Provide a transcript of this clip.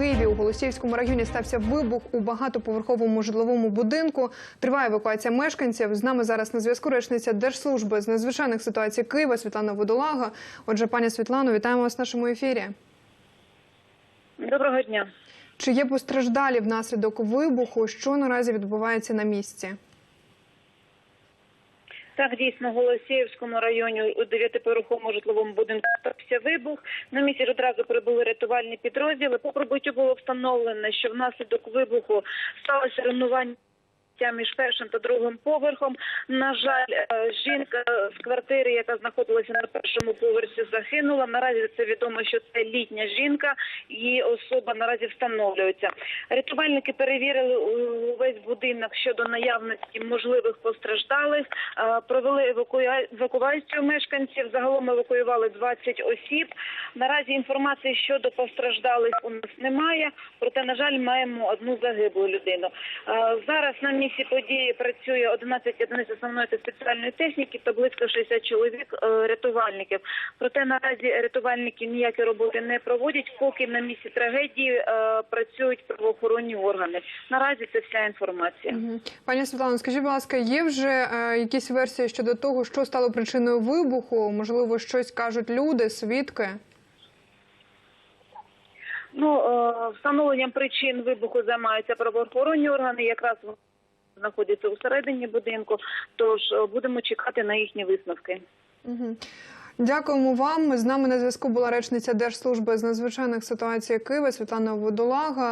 Києві у Голосіївському районі стався вибух у багатоповерховому житловому будинку. Триває евакуація мешканців. З нами зараз на зв'язку речниця Держслужби з надзвичайних ситуацій Києва Світлана Водолага. Отже, пані Світлано, вітаємо вас в нашому ефірі. Доброго дня. Чи є постраждалі внаслідок вибуху? Що наразі відбувається на місці? Так, дійсно, в Голосіївському районі у дев'ятиповерховому житловому будинку стався вибух. На місці ж одразу прибули рятувальні підрозділи. По прибуттю було встановлено, що внаслідок вибуху сталося руйнування між першим та другим поверхом. На жаль, е, жінка з квартири, яка знаходилася на першому поверсі, загинула. Наразі це відомо, що це літня жінка. Її особа наразі встановлюється. Рятувальники перевірили увесь будинок щодо наявності можливих постраждалих. Е, Провели евакуацію мешканців. Загалом евакуювали 20 осіб. Наразі інформації щодо постраждалих у нас немає. Проте, на жаль, маємо одну загиблу людину. Е, Зараз на місці події працює 11 одиниць основної та спеціальної техніки та близько 60 чоловік е, рятувальників. Проте наразі рятувальники ніякі роботи не проводять, поки на місці трагедії е, працюють правоохоронні органи. Наразі це вся інформація. Пані Світлано, скажіть, будь ласка, є вже е, якісь версії щодо того, що стало причиною вибуху? Можливо, щось кажуть люди, свідки? Ну встановленням причин вибуху займаються правоохоронні органи. Якраз знаходяться усередині будинку. Тож е, будемо чекати на їхні висновки. Дякуємо вам. З нами на зв'язку була речниця Держслужби з надзвичайних ситуацій Києва Світлана Водолага.